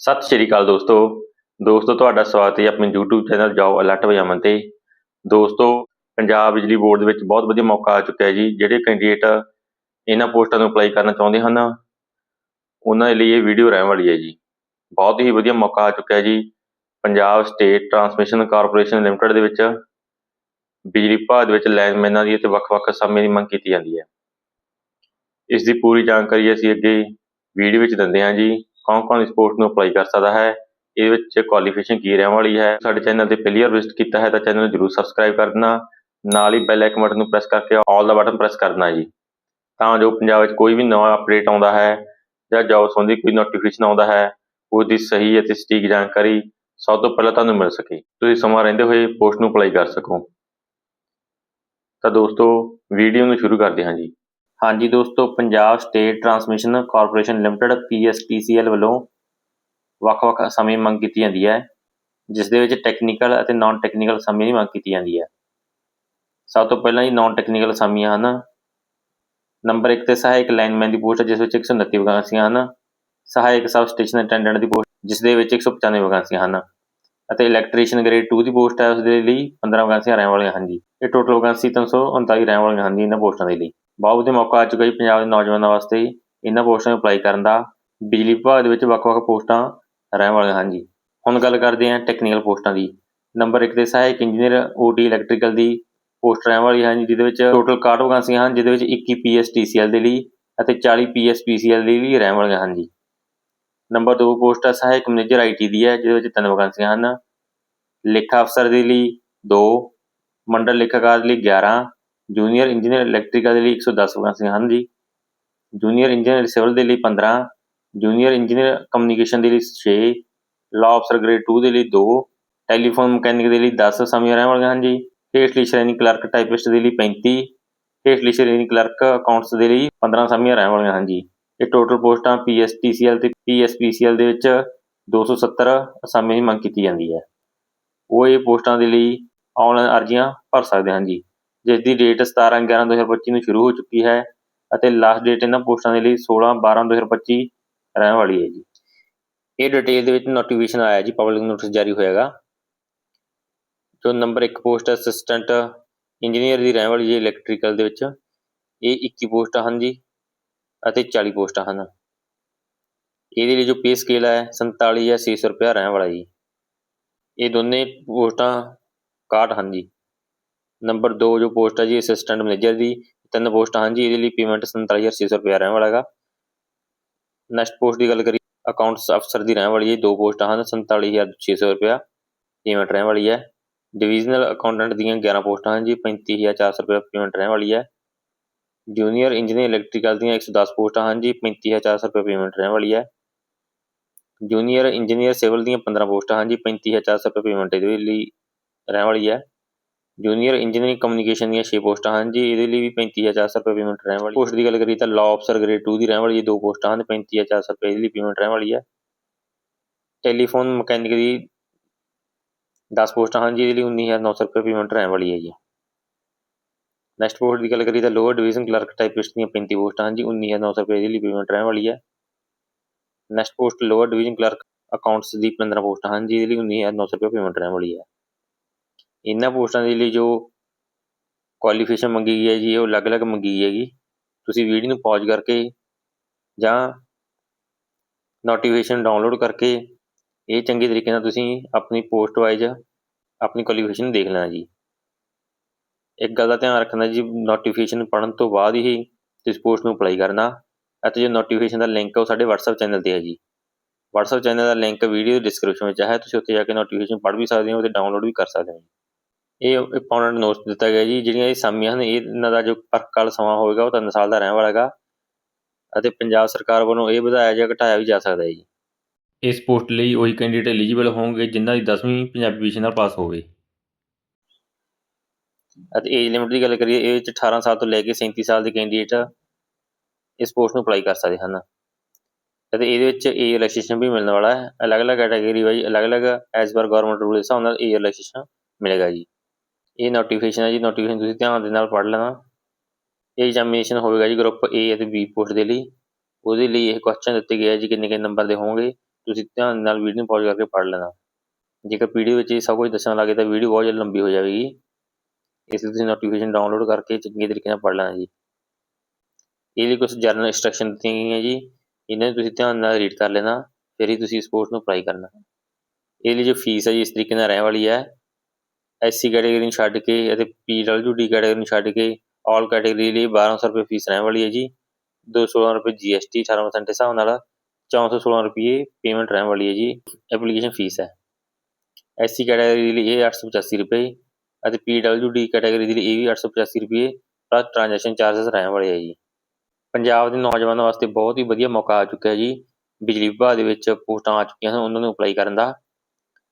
ਸਤਿ ਸ਼੍ਰੀ ਅਕਾਲ ਦੋਸਤੋ। ਦੋਸਤੋ, ਤੁਹਾਡਾ ਸਵਾਗਤ ਹੈ ਆਪਣੇ YouTube ਚੈਨਲ ਜੌਬ ਅਲਰਟ ਵਜਾਮਨ ਤੇ। ਦੋਸਤੋ, ਪੰਜਾਬ ਬਿਜਲੀ ਬੋਰਡ ਦੇ ਵਿੱਚ ਬਹੁਤ ਵਧੀਆ ਮੌਕਾ ਆ ਚੁੱਕਿਆ ਜੀ, ਜਿਹੜੇ ਕੈਂਡੀਡੇਟ ਇਹਨਾਂ ਪੋਸਟਾਂ ਨੂੰ ਅਪਲਾਈ ਕਰਨਾ ਚਾਹੁੰਦੇ ਹਨ, ਉਹਨਾਂ ਦੇ ਲਈ ਇਹ ਵੀਡੀਓ ਰਹਿਣ ਵਾਲੀ ਹੈ ਜੀ। ਬਹੁਤ ਹੀ ਵਧੀਆ ਮੌਕਾ ਆ ਚੁੱਕਿਆ ਜੀ, Punjab state transmission corporation limited ਦੇ ਵਿੱਚ, ਬਿਜਲੀ ਵਿਭਾਗ ਦੇ ਵਿੱਚ ਲਾਈਨਮੈਨਾਂ ਦੀ ਅਤੇ ਵੱਖ-ਵੱਖ ਸਮੇਂ ਦੀ ਮੰਗ ਕੀਤੀ ਜਾਂਦੀ ਹੈ। ਇਸ ਦੀ ਪੂਰੀ ਜਾਣਕਾਰੀ ਅਸੀਂ ਅੱਗੇ ਵੀਡੀਓ ਵਿੱਚ ਦਿੰਦੇ ਹਾਂ ਜੀ। ਕੌਣ ਕੌਣ ਇਸ ਪੋਸਟ ਨੂੰ ਅਪਲਾਈ ਕਰ ਸਕਦਾ ਹੈ। ਇਹਦੇ ਵਿੱਚ ਕੁਆਲੀਫਿਕੇਸ਼ਨ ਕੀ ਰਹਿਣ ਵਾਲੀ ਹੈ? ਸਾਡੇ ਚੈਨਲ ਤੇ ਪਹਿਲੀ ਵਾਰ ਵਿਜ਼ਿਟ ਕੀਤਾ ਹੈ ਤਾਂ ਚੈਨਲ ਨੂੰ ਜਰੂਰ ਸਬਸਕ੍ਰਾਈਬ ਕਰ ਦੇਣਾ ਨਾਲ ਹੀ ਬੈਲ ਆਈਕਨ ਬਟਨ ਨੂੰ ਪ੍ਰੈਸ ਕਰਕੇ ਆਲ ਦਾ ਬਟਨ ਪ੍ਰੈਸ ਕਰ ਦੇਣਾ ਜੀ। ਤਾਂ ਜੋ ਪੰਜਾਬ ਵਿੱਚ ਕੋਈ ਵੀ ਨਵਾਂ ਅਪਡੇਟ ਆਉਂਦਾ ਹੈ ਜਾਂ ਜੌਬ ਸੰਬੰਧੀ ਕੋਈ ਨੋਟੀਫਿਕੇਸ਼ਨ ਆਉਂਦਾ ਹੈ ਉਸ ਦੀ ਸਹੀ ਅਤੇ ਸਟੀਕ ਜਾਣਕਾਰੀ ਸਭ ਤੋਂ ਪਹਿਲਾਂ ਤੁਹਾਨੂੰ ਮਿਲ ਸਕੇ। ਤੁਸੀਂ ਸਮਾਂ ਰਹਿੰਦੇ ਹੋਏ ਪੋਸਟ ਨੂੰ ਅਪਲਾਈ ਕਰ ਸਕੋ। ਤਾਂ ਦੋਸਤੋ ਵੀਡੀਓ ਨੂੰ ਸ਼ੁਰੂ ਕਰਦੇ ਹਾਂ ਜੀ। ਹਾਂਜੀ ਦੋਸਤੋ, Punjab state transmission corporation limited PSTCL ਵੱਲੋਂ ਵੱਖ-ਵੱਖ ਸਮੇਂ ਮੰਗ ਕੀਤੀ ਜਾਂਦੀ ਹੈ, ਜਿਸ ਦੇ ਵਿੱਚ ਟੈਕਨੀਕਲ ਅਤੇ ਨਾਨ ਟੈਕਨੀਕਲ ਸਮੇਂ ਦੀ ਮੰਗ ਕੀਤੀ ਜਾਂਦੀ ਹੈ। ਸਭ ਤੋਂ ਪਹਿਲਾਂ ਹੀ ਨਾਨ ਟੈਕਨੀਕਲ ਸਮੀਆਂ ਹਨ। ਨੰਬਰ 1 ਤੇ ਸਹਾਇਕ ਲਾਈਨਮੈਨ ਦੀ ਪੋਸਟ ਜਿਸ ਵਿੱਚ 129 ਵੈਕੈਂਸੀਆਂ ਹਨ। ਸਹਾਇਕ ਸਬ ਸਟੇਸ਼ਨ ਅਟੈਂਡੈਂਟ ਦੀ ਪੋਸਟ, ਜਿਸ ਦੇ ਵਿੱਚ 195 ਵੈਕੈਂਸੀਆਂ ਹਨ। ਅਤੇ ਇਲੈਕਟ੍ਰੀਸ਼ੀਅਨ ਗ੍ਰੇਡ 2 ਦੀ ਪੋਸਟ ਹੈ, ਉਸ ਦੇ ਲਈ 15 ਵੈਕੈਂਸੀਆਂ ਰਹਿਣ ਵਾਲੀਆਂ ਹਨ ਜੀ। ਇਹ ਟੋਟਲ ਵੈਕੈਂਸੀ 339 ਰਹਿਣ ਵਾਲੀਆਂ ਹਨ ਜੀ ਇਹਨਾਂ ਪੋਸਟਾਂ ਦੇ ਲਈ। ਬਹੁਤ ਵਧੀਆ ਮੌਕਾ ਆ ਚੁੱਕਾ ਜੀ ਪੰਜਾਬ ਦੇ ਨੌਜਵਾਨਾਂ ਵਾਸਤੇ ਇਹਨਾਂ ਪੋਸਟਾਂ ਨੂੰ ਅਪਲਾਈ ਕਰਨ ਦਾ। ਬਿਜਲੀ ਵਿਭਾਗ ਦੇ ਵਿੱਚ ਵੱਖ-ਵੱਖ ਪੋਸਟਾਂ ਰਹਿਣ ਵਾਲੀਆਂ ਹਨ ਜੀ। ਹੁਣ ਗੱਲ ਕਰਦੇ ਹਾਂ ਟੈਕਨੀਕਲ ਪੋਸਟਾਂ ਦੀ। ਨੰਬਰ 1 ਤੇ ਸਹਾਇਕ ਇੰਜੀਨੀਅਰ ਓਟੀ ਇਲੈਕਟ੍ਰੀਕਲ ਦੀ ਪੋਸਟ ਰਹਿਣ ਵਾਲੀ ਹੈ ਜੀ, ਜਿਹਦੇ ਵਿੱਚ ਟੋਟਲ 61 ਵੈਕੈਂਸੀਆਂ ਹਨ, ਜਿਹਦੇ ਵਿੱਚ 21 ਪੀਐਸਟੀਸੀਐਲ ਦੇ ਲਈ ਅਤੇ 40 ਪੀਐਸਪੀਸੀਐਲ ਦੇ ਲਈ ਰਹਿਣ ਵਾਲੀਆਂ ਹਨ ਜੀ। ਨੰਬਰ 2 ਪੋਸਟ ਹੈ ਸਹਾਇਕ ਮੈਨੇਜਰ ਆਈਟੀ ਦੀ ਹੈ, ਜਿਹਦੇ ਵਿੱਚ ਤਿੰਨ ਵੈਕੈਂਸੀਆਂ ਹਨ। ਲੇਖਾ ਅਫਸਰ ਦੇ ਲਈ 2 ਮੰਡਲ ਲੇਖਾਕਾਰ ਦੇ ਲਈ 11 ਜੂਨੀਅਰ ਇੰਜੀਨੀਅਰ ਇਲੈਕਟ੍ਰੀਕਲ ਦੇ ਲਈ 110 ਵੈਕੈਂਸੀਆਂ ਹਨ ਜੀ ਜੂਨੀਅਰ ਇੰਜੀਨੀਅਰ ਸਿਵਲ ਦੇ ਲਈ 15 ਜੂਨੀਅਰ ਇੰਜੀਨੀਅਰ ਕਮਿਊਨੀਕੇਸ਼ਨ ਦੇ ਲਈ 6 ਲਾਅ ਅਫਸਰ ਗ੍ਰੇਡ 2 ਦੇ ਲਈ 2 ਟੈਲੀਫੋਨ ਮਕੈਨਿਕ ਦੇ ਲਈ 10 ਸਮੀਆਂ ਰਹਿਣ ਵਾਲੀਆਂ। ਹਨ ਜੀ ਹੇਠਲੀ ਸ਼੍ਰੇਣੀ ਕਲਰਕ ਟਾਈਪਿਸਟ ਦੇ ਲਈ 35 ਹੇਠਲੀ ਸ਼੍ਰੇਣੀ ਕਲਰਕ ਅਕਾਊਂਟਸ ਦੇ ਲਈ 15 ਸਮੀਆਂ ਰਹਿਣ ਵਾਲੀਆਂ। ਹਨ ਜੀ ਇਹ ਟੋਟਲ ਪੋਸਟਾਂ ਪੀਐਸਟੀਸੀਐਲ ਤੇ ਪੀਐਸਪੀਸੀਐਲ ਦੇ ਵਿੱਚ 270 ਅਸਾਮੀਆਂ ਦੀ ਮੰਗ ਕੀਤੀ ਜਾਂਦੀ ਹੈ। ਉਹ ਇਹ ਪੋਸਟਾਂ ਦੇ ਲਈ ਆਨਲਾਈਨ ਅਰਜ਼ੀਆਂ ਭਰ ਸਕਦੇ ਹਨ ਜੀ ਜਿਸ ਦੀ ਡੇਟ 17 11 2025 ਨੂੰ ਸ਼ੁਰੂ ਹੋ ਚੁੱਕੀ ਹੈ ਅਤੇ ਲਾਸਟ ਡੇਟ ਇਹਨਾਂ ਪੋਸਟਾਂ ਦੇ ਲਈ 16 12 2025 ਰਹਿਣ ਵਾਲੀ ਹੈ ਜੀ। ਇਹ ਡਿਟੇਲ ਦੇ ਵਿੱਚ ਨੋਟੀਫਿਕੇਸ਼ਨ ਆਇਆ ਜੀ ਪਬਲਿਕ ਨੋਟਿਸ ਜਾਰੀ ਹੋਏਗਾ ਜੋ ਨੰਬਰ 1 ਪੋਸਟ ਅਸਿਸਟੈਂਟ ਇੰਜੀਨੀਅਰ ਦੀ ਰਹਿਣ ਵਾਲੀ ਜੀ ਇਲੈਕਟ੍ਰੀਕਲ ਦੇ ਵਿੱਚ। ਇਹ 21 ਪੋਸਟਾਂ ਹਨ ਜੀ ਅਤੇ 40 ਪੋਸਟਾਂ ਹਨ। ਇਹਦੇ ਲਈ ਜੋ ਪੇ ਸਕੇਲ ਹੈ 47600 ਰੁਪਏ ਰਹਿਣ ਵਾਲਾ ਜੀ। ਇਹ ਦੋਨੇ ਪੋਸਟਾਂ 61 ਹਨ ਜੀ। ਨੰਬਰ 2 ਜੋ ਪੋਸਟ ਹੈ ਜੀ ਅਸਿਸਟੈਂਟ ਮੈਨੇਜਰ ਦੀ, ਤਿੰਨ ਪੋਸਟਾਂ ਹਨ ਜੀ ਇਹਦੇ ਲਈ ਪੇਮੈਂਟ 47600 ਰੁਪਏ ਰਹਿਣ ਵਾਲਾ ਹੈਗਾ। ਨੈਕਸਟ ਪੋਸਟ ਦੀ ਗੱਲ ਕਰੀ ਅਕਾਊਂਟਸ ਅਫਸਰ ਦੀ ਰਹਿਣ ਵਾਲੀ ਹੈ, ਦੋ ਪੋਸਟਾਂ ਹਨ 47600 ਰੁਪਏ ਪੇਮੈਂਟ ਰਹਿਣ ਵਾਲੀ ਹੈ। ਡਿਵੀਜ਼ਨਲ ਅਕਾਊਂਟੈਂਟ ਦੀਆਂ 11 ਪੋਸਟਾਂ ਹਨ ਜੀ 35400 ਰੁਪਏ ਪੇਮੈਂਟ ਰਹਿਣ ਵਾਲੀ ਹੈ। ਜੂਨੀਅਰ ਇੰਜੀਨੀਅਰ ਇਲੈਕਟ੍ਰੀਕਲ ਦੀਆਂ 110 ਪੋਸਟਾਂ ਹਨ ਜੀ 35400 ਰੁਪਏ ਪੇਮੈਂਟ ਰਹਿਣ ਵਾਲੀ ਹੈ। ਜੂਨੀਅਰ ਇੰਜੀਨੀਅਰ ਸਿਵਲ ਦੀਆਂ 15 ਪੋਸਟਾਂ ਹਨ ਜੀ 35400 ਰੁਪਏ ਪੇਮੈਂਟ ਇਹਦੇ ਲਈ ਰਹਿਣ ਵਾਲੀ ਹੈ। ਜੂਨੀਅਰ ਇੰਜੀਨੀਅਰਿੰਗ ਕਮਿਊਨੀਕੇਸ਼ਨ ਦੀਆਂ 6 ਪੋਸਟਾਂ ਹਨ ਜੀ। ਇਹਦੇ ਲਈ ਵੀ 35400 ਰੁਪਏ ਪੇਮੈਂਟ ਰਹਿਣ ਵਾਲੀ। ਪੋਸਟ ਦੀ ਗੱਲ ਕਰੀਏ ਤਾਂ ਲਾਅ ਅਫਸਰ ਗ੍ਰੇਡ 2 ਦੀ ਰਹਿਣ ਵਾਲੀ ਦੋ ਪੋਸਟਾਂ ਹਨ। 35400 ਰੁਪਏ ਇਹਦੇ ਲਈ ਪੇਮੈਂਟ ਰਹਿਣ ਵਾਲੀ ਹੈ ਟੈਲੀਫੋਨ ਮਕੈਨਿਕ ਦੀ 10 ਪੋਸਟਾਂ ਹਨ ਜੀ। ਇਹਦੇ ਲਈ 19900 ਰੁਪਏ ਪੇਮੈਂਟ ਰਹਿਣ ਵਾਲੀ ਹੈ ਜੀ। ਨੈਕਸਟ ਪੋਸਟ ਦੀ ਗੱਲ ਕਰੀਏ ਤਾਂ ਲੋਅਰ ਡਿਵੀਜ਼ਨ ਕਲਰਕ ਟਾਈਪਿਸਟ ਦੀਆਂ 35 ਪੋਸਟਾਂ ਹਨ ਜੀ। 19900 ਰੁਪਏ ਇਹਦੇ ਲਈ ਪੇਮੈਂਟ ਰਹਿਣ ਵਾਲੀ ਹੈ next post lower division clerk accounts ਦੀ 15 ਪੋਸਟਾਂ ਹਨ ਜੀ। ਇਹਦੇ ਲਈ 19900 ਰੁਪਏ ਪੇਮੈਂਟ ਰਹਿਣ ਵਾਲੀ ਹੈ ਇਹਨਾਂ ਪੋਸਟਾਂ ਦੇ ਲਈ ਜੋ ਕੁਆਲੀਫਿਕੇਸ਼ਨ ਮੰਗੀ ਗਈ ਹੈ ਜੀ ਉਹ ਅਲੱਗ-ਅਲੱਗ ਮੰਗੀ ਗਈ ਹੈਗੀ। ਤੁਸੀਂ ਵੀਡੀਓ ਨੂੰ ਪੌਜ਼ ਕਰਕੇ ਜਾਂ ਨੋਟੀਫਿਕੇਸ਼ਨ ਡਾਊਨਲੋਡ ਕਰਕੇ ਇਹ ਚੰਗੇ ਤਰੀਕੇ ਨਾਲ ਤੁਸੀਂ ਆਪਣੀ ਪੋਸਟ ਵਾਈਜ਼ ਆਪਣੀ ਕੁਆਲੀਫਿਕੇਸ਼ਨ ਦੇਖ ਲੈਣਾ ਜੀ। ਇੱਕ ਗੱਲ ਦਾ ਧਿਆਨ ਰੱਖਣਾ ਜੀ ਨੋਟੀਫਿਕੇਸ਼ਨ ਪੜਨ ਤੋਂ ਬਾਅਦ ਹੀ ਤੁਸੀਂ ਪੋਸਟ ਨੂੰ ਅਪਲਾਈ ਕਰਨਾ ਅਤੇ ਜੋ ਨੋਟੀਫਿਕੇਸ਼ਨ ਦਾ ਲਿੰਕ ਹੈ ਉਹ ਸਾਡੇ WhatsApp ਚੈਨਲ ਤੇ ਹੈ ਜੀ। WhatsApp ਚੈਨਲ ਦਾ ਲਿੰਕ ਵੀਡੀਓ ਡਿਸਕ੍ਰਿਪਸ਼ਨ ਵਿੱਚ ਹੈ, ਤੁਸੀਂ ਉੱਥੇ ਜਾ ਕੇ ਨੋਟੀਫਿਕੇਸ਼ਨ ਪੜ੍ਹ ਵੀ ਸਕਦੇ ਹੋ ਤੇ ਡਾਊਨਲੋਡ ਵੀ ਕਰ ਸਕਦੇ ਹੋ ਇਹ ਇੰਪੋਰਟੈਂਟ ਨੋਟਸ ਦਿੱਤਾ ਗਿਆ ਜੀ ਜਿਹੜੀਆਂ ਇਹ ਸਾਮੀਆਂ ਹਨ ਇਹਨਾਂ ਦਾ ਜੋ ਪਰਕਾਲ ਸਮਾਂ ਹੋਵੇਗਾ ਉਹ 3 ਸਾਲ ਦਾ ਰਹਿਣ ਵਾਲਾ ਹੈਗਾ ਅਤੇ ਪੰਜਾਬ ਸਰਕਾਰ ਵੱਲੋਂ ਇਹ ਵਧਾਇਆ ਜਾਂ ਘਟਾਇਆ ਵੀ ਜਾ ਸਕਦਾ ਹੈ ਜੀ। ਇਸ ਪੋਸਟ ਲਈ ਉਹੀ ਕੈਂਡੀਡੇਟ ਐਲੀਜੀਬਲ ਹੋਣਗੇ ਜਿਨ੍ਹਾਂ ਦੀ 10ਵੀਂ ਪੰਜਾਬੀ ਵਿਸ਼ੇ ਨਾਲ ਪਾਸ ਹੋਵੇ। ਅਤੇ ਏਜ ਲਿਮਿਟ ਦੀ ਗੱਲ ਕਰੀਏ ਇਹ ਵਿੱਚ 18 ਸਾਲ ਤੋਂ ਲੈ ਕੇ 37 ਸਾਲ ਦੇ ਕੈਂਡੀਡੇਟ ਇਸ ਪੋਸਟ ਨੂੰ ਅਪਲਾਈ ਕਰ ਸਕਦੇ ਹਨ। ਅਤੇ ਇਹਦੇ ਵਿੱਚ ਏਜ ਰਿਲੈਕਸੇਸ਼ਨ ਵੀ ਮਿਲਣ ਵਾਲਾ ਹੈ। ਅਲੱਗ-ਅਲੱਗ ਕੈਟਾਗਰੀ ਵਾਈਜ਼ ਅਲੱਗ-ਅਲੱਗ ਐਜ਼ ਪਰ ਗਵਰਨਮੈਂਟ ਰੂਲ ਦੇ ਹਿਸਾਬ ਨਾਲ ਏਜ ਰਿਲੈਕਸੇਸ਼ਨ ਮਿਲੇਗਾ ਜੀ। ਇਹ ਨੋਟੀਫਿਕੇਸ਼ਨ ਹੈ ਜੀ ਨੋਟੀਫਿਕੇਸ਼ਨ ਤੁਸੀਂ ਧਿਆਨ ਦੇ ਨਾਲ ਪੜ੍ਹ ਲੈਣਾ। ਇਹ ਐਗਜ਼ਾਮੀਨੇਸ਼ਨ ਹੋਵੇਗਾ ਜੀ ਗਰੁੱਪ A ਅਤੇ B ਪੋਸਟ ਦੇ ਲਈ। ਉਹਦੇ ਲਈ ਇਹ ਕੁਐਸਚਨ ਦਿੱਤੇ ਗਏ ਆ ਜੀ ਕਿੰਨੇ ਕਿੰਨੇ ਨੰਬਰ ਦੇ ਹੋਣਗੇ। ਤੁਸੀਂ ਧਿਆਨ ਨਾਲ ਵੀਡੀਓ ਨੂੰ ਪੌਜ਼ ਕਰਕੇ ਪੜ੍ਹ ਲੈਣਾ। ਜੇਕਰ ਵੀਡੀਓ ਵਿੱਚ ਇਹ ਸਭ ਕੁਝ ਦੱਸਣ ਲੱਗੇ ਤਾਂ ਵੀਡੀਓ ਬਹੁਤ ਜ਼ਿਆਦਾ ਲੰਬੀ ਹੋ ਜਾਵੇਗੀ। ਇਸ ਲਈ ਤੁਸੀਂ ਨੋਟੀਫਿਕੇਸ਼ਨ ਡਾਊਨਲੋਡ ਕਰਕੇ ਚੰਗੇ ਤਰੀਕੇ ਨਾਲ ਪੜ੍ਹ ਲੈਣਾ ਜੀ। ਇਹਦੇ ਲਈ ਕੁਝ ਜਰਨਲ ਇੰਸਟਰਕਸ਼ਨ ਦਿੱਤੀਆਂ ਗਈਆਂ ਜੀ। ਇਹਨਾਂ ਨੂੰ ਤੁਸੀਂ ਧਿਆਨ ਨਾਲ ਰੀਡ ਕਰ ਲੈਣਾ। ਫਿਰ ਹੀ ਤੁਸੀਂ ਇਸ ਕੋਰਸ ਨੂੰ ਅਪਲਾਈ ਕਰਨਾ। ਇਹ ਲਈ ਜੋ ਫੀਸ ਹੈ ਜੀ, ਇਸ ਤਰੀਕੇ ਨਾਲ ਰਹਿਣ ਵਾਲੀ ਹੈ ਐਸਸੀ ਕੈਟਾਗਰੀ ਨੂੰ ਛੱਡ ਕੇ ਅਤੇ ਪੀਡਬਲਯੂਡੀ ਕੈਟਾਗਰੀ ਨੂੰ ਛੱਡ ਕੇ ਆਲ ਕੈਟਾਗਰੀ ਲਈ 1200 ਰੁਪਏ ਫੀਸ ਰਹਿਣ ਵਾਲੀ ਹੈ ਜੀ। 216 ਰੁਪਏ ਜੀਐਸਟੀ 18% ਦੇ ਹਿਸਾਬ ਨਾਲ 416 ਰੁਪਏ ਪੇਮੈਂਟ ਰਹਿਣ ਵਾਲੀ ਹੈ ਜੀ। ਐਪਲੀਕੇਸ਼ਨ ਫੀਸ ਹੈ। ਐਸਸੀ ਕੈਟਾਗਰੀ ਲਈ ਇਹ 885 ਰੁਪਏ ਅਤੇ ਪੀਡਬਲਯੂਡੀ ਕੈਟਾਗਰੀ ਦੇ ਲਈ ਇਹ ਵੀ 885 ਰੁਪਏ ਪਲੱਸ ਟ੍ਰਾਂਜੈਕਸ਼ਨ ਚਾਰजेस ਰਹਿਣ ਵਾਲੇ ਹੈ ਜੀ। ਪੰਜਾਬ ਦੇ ਨੌਜਵਾਨਾਂ ਵਾਸਤੇ ਬਹੁਤ ਹੀ ਵਧੀਆ ਮੌਕਾ ਆ ਚੁੱਕਿਆ ਜੀ। ਬਿਜਲੀ ਵਿਭਾਗ ਦੇ ਵਿੱਚ ਪੋਸਟਾਂ ਆ ਚੁੱਕੀਆਂ ਹਨ, ਉਹਨਾਂ ਨੂੰ ਅਪਲਾਈ ਕਰਨ ਦਾ।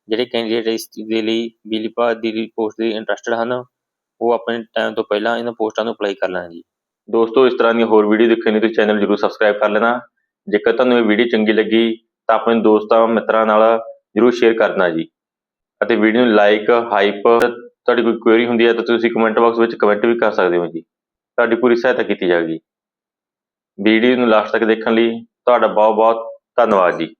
ਜਿਹੜੇ ਕੈਂਡੀਡੇਟ ਇਸ ਦੇ ਲਈ ਬਿਜਲੀ ਵਿਭਾਗ ਦੀ ਪੋਸਟ ਲਈ ਇੰਟਰਸਟਡ ਹਨ, ਉਹ ਆਪਣੇ ਟਾਈਮ ਤੋਂ ਪਹਿਲਾਂ ਇਹਨਾਂ ਪੋਸਟਾਂ ਨੂੰ ਅਪਲਾਈ ਕਰ ਲੈਣ ਜੀ। ਦੋਸਤੋ, ਇਸ ਤਰ੍ਹਾਂ ਦੀਆਂ ਹੋਰ ਵੀਡੀਓ ਦੇਖਣ ਲਈ ਤੁਸੀਂ ਚੈਨਲ ਜਰੂਰ ਸਬਸਕ੍ਰਾਈਬ ਕਰ ਲੈਣਾ। ਜੇਕਰ ਤੁਹਾਨੂੰ ਇਹ ਵੀਡੀਓ ਚੰਗੀ ਲੱਗੀ, ਤਾਂ ਆਪਣੇ ਦੋਸਤਾਂ, ਮਿੱਤਰਾਂ ਨਾਲ ਜਰੂਰ ਸ਼ੇਅਰ ਕਰਨਾ ਜੀ। ਅਤੇ ਵੀਡੀਓ ਨੂੰ ਲਾਈਕ ਹਾਈਪ ਤੁਹਾਡੀ ਕੋਈ ਕੁਐਰੀ ਹੁੰਦੀ ਹੈ, ਤਾਂ ਤੁਸੀਂ ਕਮੈਂਟ ਬਾਕਸ ਵਿੱਚ ਕਮੈਂਟ ਵੀ ਕਰ ਸਕਦੇ ਹੋ ਜੀ। ਤੁਹਾਡੀ ਪੂਰੀ ਸਹਾਇਤਾ ਕੀਤੀ ਜਾਵੇਗੀ। ਵੀਡੀਓ ਨੂੰ ਲਾਸਟ ਤੱਕ ਦੇਖਣ ਲਈ ਤੁਹਾਡਾ ਬਹੁਤ ਬਹੁਤ ਧੰਨਵਾਦ ਜੀ।